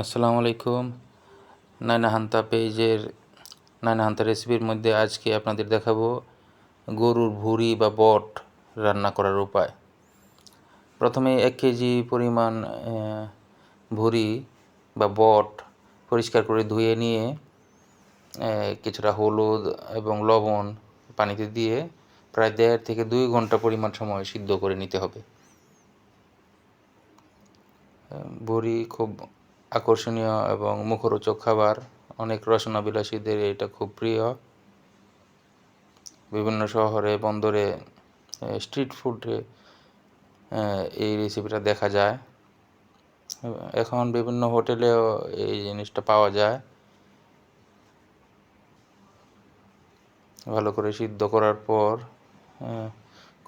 আসসালামু আলাইকুম। নাইনা হান্তা পেজের নাইনা হান্তা রেসিপির মধ্যে আজকে আপনাদের দেখাবো গরুর ভুঁড়ি বা বট রান্না করার উপায়। প্রথমে এক কেজি পরিমাণ ভুঁড়ি বা বট পরিষ্কার করে ধুয়ে নিয়ে কিছুটা হলুদ এবং লবণ পানিতে দিয়ে প্রায় দেড় থেকে দুই ঘণ্টা পরিমাণ সময় সিদ্ধ করে নিতে হবে। বড়ি খুব আকর্ষণীয় এবং মুখরোচক খাবার। অনেক রসনাবিলাসীদের এটা খুব প্রিয়। বিভিন্ন শহরে, বন্দরে স্ট্রিট ফুডে এই রেসিপিটা দেখা যায়। এখন বিভিন্ন হোটেলেও এই জিনিসটা পাওয়া যায়। ভালো করে সিদ্ধ করার পর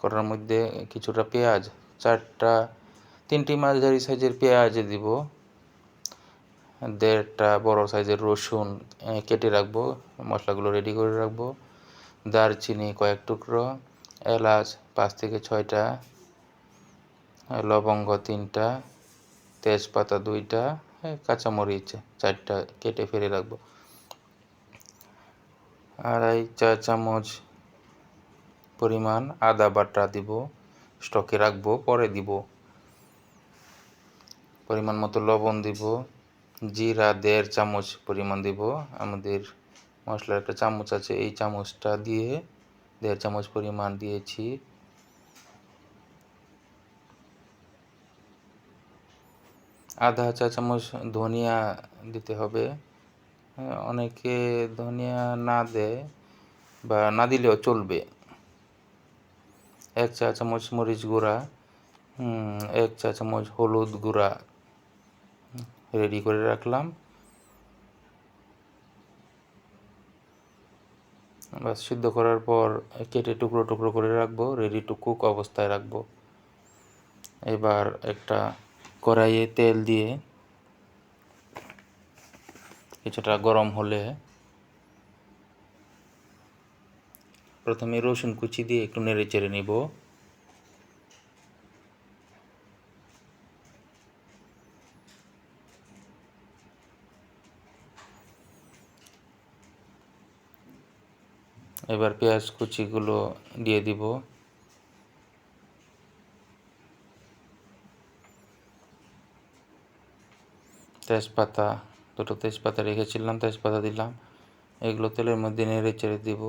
করার মধ্যে কিছুটা পেঁয়াজ, চারটা, তিনটি মাঝারি সাইজের পেঁয়াজ দিব। দেড়টা বড় সাইজের রসুন কেটে রাখব, মশলাগুলো রেডি করে রাখব। দারচিনি কয়েক টুকরো, এলাচ পাঁচ থেকে ছয়টা, লবঙ্গ তিনটা, তেজপাতা দুইটা কাঁচামরিচ চারটা কেটে ফেলে রাখব। আড়াই চা চামচ পরিমাণ আদা বাটা দিব, স্টকে রাখব, পরে দিব। পরিমাণ মতো লবণ দিব। জিরা দেড় চামচ পরিমাণ দিব। আমাদের মশলার একটা চামচ আছে এই চামচটা দিয়ে দেড় চামচ পরিমাণ দিয়েছি। আধা চা চামচ ধনিয়া দিতে হবে। হ্যাঁ, অনেকে ধনিয়া না দেয় বা না দিলেও চলবে। এক চা চামচ মরিচ গুঁড়া এক চা চামচ হলুদ গুঁড়া রেডি করে রাখলাম। বাস সিদ্ধ করার পর কেটে টুকরো টুকরো করে রাখব রেডি টু কুক অবস্থায় রাখব। এবার একটা কড়াইয়ে তেল দিয়ে কিছুটা গরম হলে প্রথমে রসুন কুচি দিয়ে একটু নেড়ে চেড়ে নিব। এবার পেঁয়াজ কুচিগুলো দিয়ে দিব। তেজপাতা, দুটো তেজপাতা রেখেছিলাম, তেজপাতা দিলাম। এগুলো তেলের মধ্যে নেড়ে চেড়ে দিব।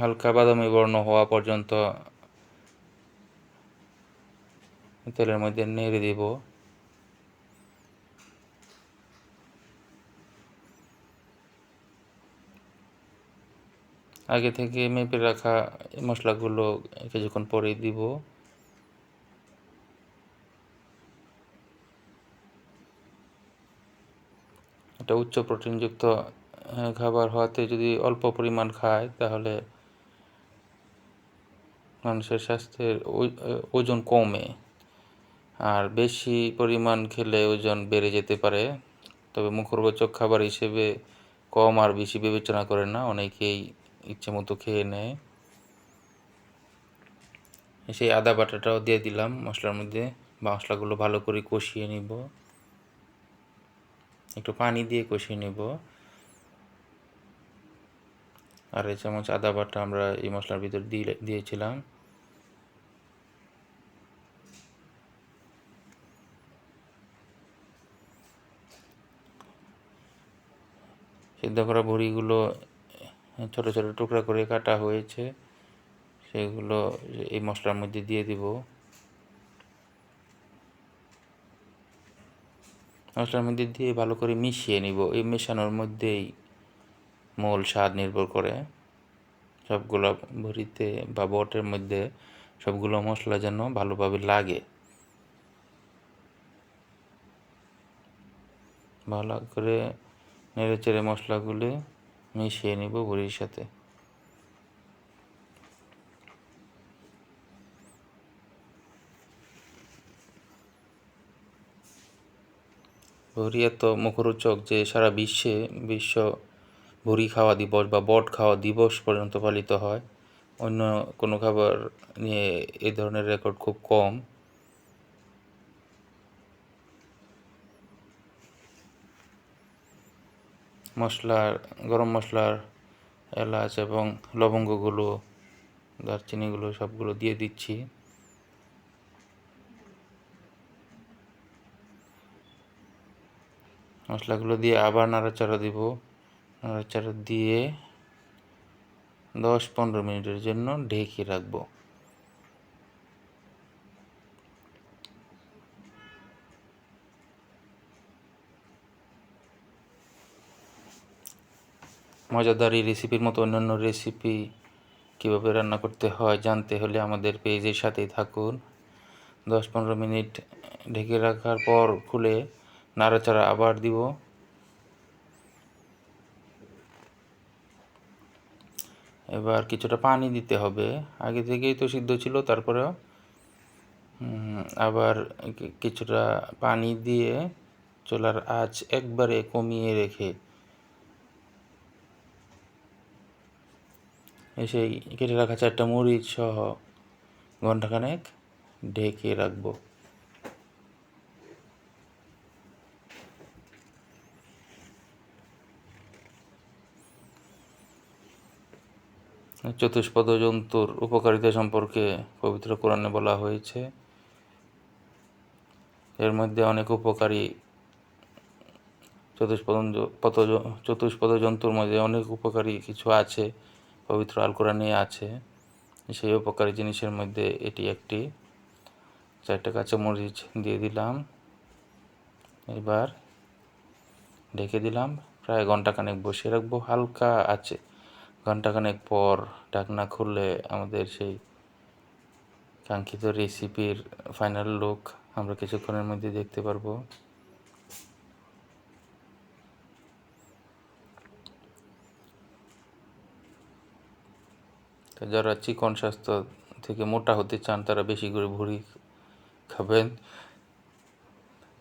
হালকা বাদামি বর্ণ হওয়া পর্যন্ত তেলের মধ্যে নেড়ে দিব। আগে থেকে মেপে রাখা মশলাগুলো কিছুক্ষণ পরে দিব এটা উচ্চ প্রোটিনযুক্ত খাবার হওয়াতে যদি অল্প পরিমাণ খায় তাহলে মানুষের স্বাস্থ্যের ওজন কমে। আর বেশি পরিমাণ খেলে ওজন বেড়ে যেতে পারে। তবে মুখরোচক খাবার হিসেবে কম আর বেশি বিবেচনা করে না, অনেকেই ইচ্ছে মতো খেয়ে নেয়। সেই আদা বাটাটাও দিয়ে দিলাম মশলার মধ্যে। মশলাগুলো ভালো করে কষিয়ে নিব। একটু পানি দিয়ে কষিয়ে নিব। আর এই চামচ আদা বাটা আমরা এই মশলার ভিতর দিয়ে দিয়েছিলাম। সিদ্ধ করা বড়িগুলো ছোট ছোট টুকরা করে কাটা হয়েছে। সেগুলো এই মশলার মধ্যে দিয়ে দিব। মশলার মধ্যে দিয়ে ভালো করে মিশিয়ে নিব। এই মেশানোর মধ্যেই মূল স্বাদ নির্ভর করে। সবগুলো ভরিতে বা বটের মধ্যে সবগুলো মশলা যেন ভালোভাবে লাগে। ভালো করে নেড়ে চেড়ে মশলাগুলো মিশিয়ে নিব বড়ির সাথে। বড়ি এত মুখরোচক যে সারা বিশ্বে, বিশ্ব ভুড়ি খাওয়া দিবস বা বট খাওয়া দিবস পর্যন্ত পালিত হয়। অন্য কোনো খাবার নিয়ে এই ধরনের রেকর্ড খুব কম। মশলার, গরম মশলার এলাচ এবং লবঙ্গগুলো, দারচিনিগুলো সবগুলো দিয়ে দিচ্ছি। মশলাগুলো দিয়ে আবার নাড়াচাড়া দিব। নাড়াচাড়া দিয়ে দশ পনেরো মিনিটের জন্য ঢেকে রাখব। মজাদার রেসিপির মতো অন্যান্য রেসিপি কীভাবে রান্না করতে হয় জানতে হলে আমাদের পেজের সাথেই থাকুন। দশ পনেরো মিনিট ঢেকে রাখার পর খুলে নাড়াচাড়া আবার দিব। এবার কিছুটা পানি দিতে হবে। আগে থেকেই তো সিদ্ধ ছিল, তারপরেও আবার কিছুটা পানি দিয়ে চুলার আঁচ একবারে কমিয়ে রেখে সেই কেটে রাখা চারটা মরিচ সহ ঘন্টাখানেক ঢেকে রাখব। চতুষ্পদ জন্তুর উপকারিতা সম্পর্কে পবিত্র কোরআনে বলা হয়েছে। এর মধ্যে অনেক উপকারী চতুষ্পদ চতুষ্পদ জন্তুর মধ্যে অনেক উপকারী কিছু আছে। পবিত্র আল কোরআনে আছে। সেই উপকারী জিনিসের মধ্যে এটি একটি। চারটে কাঁচামরিচ দিয়ে দিলাম। এবার ঢেকে দিলাম। প্রায় ঘন্টাখানেক বসিয়ে রাখব। হালকা আছে। ঘন্টাখানেক পর ঢাকনা খুললে আমাদের সেই কাঙ্ক্ষিত রেসিপির ফাইনাল লুক আমরা কিছুক্ষণের মধ্যে দেখতে পারব। তো যারা চিকন স্বাস্থ্য থেকে মোটা হতে চান, তারা বেশি করে ভুড়ি খাবেন।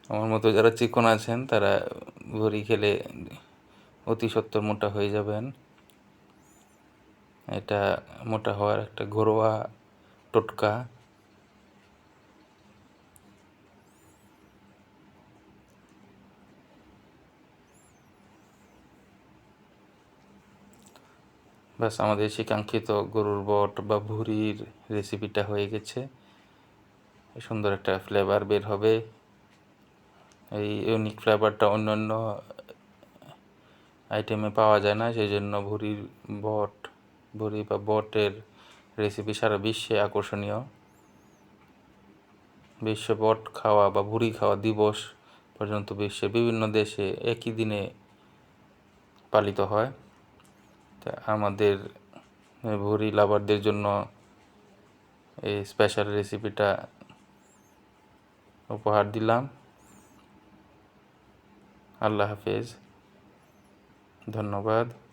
আমার মতো যারা চিকন আছেন, তারা ভুড়ি খেলে অতি সত্তর মোটা হয়ে যাবেন। এটা মোটা হওয়ার একটা ঘরোয়া টোটকা। ব্যাস, আমাদের সেই কাঙ্ক্ষিত গরুর বট বা ভুরির রেসিপিটা হয়ে গেছে। সুন্দর একটা ফ্লেভার বের হবে। এই ইউনিক ফ্লেভারটা অন্য অন্য আইটেমে পাওয়া যায় না, সেই জন্য ভুরির বট ভুরি বা বটের রেসিপি সারা বিশ্বে আকর্ষণীয়। বিশ্ব বট খাওয়া বা ভুরি খাওয়া দিবস পর্যন্ত বিশ্বের বিভিন্ন দেশে একই দিনে পালিত হয়। আমাদের ভরি লাভারদের জন্য এই স্পেশাল রেসিপিটা উপহার দিলাম। আল্লাহ হাফেজ। ধন্যবাদ।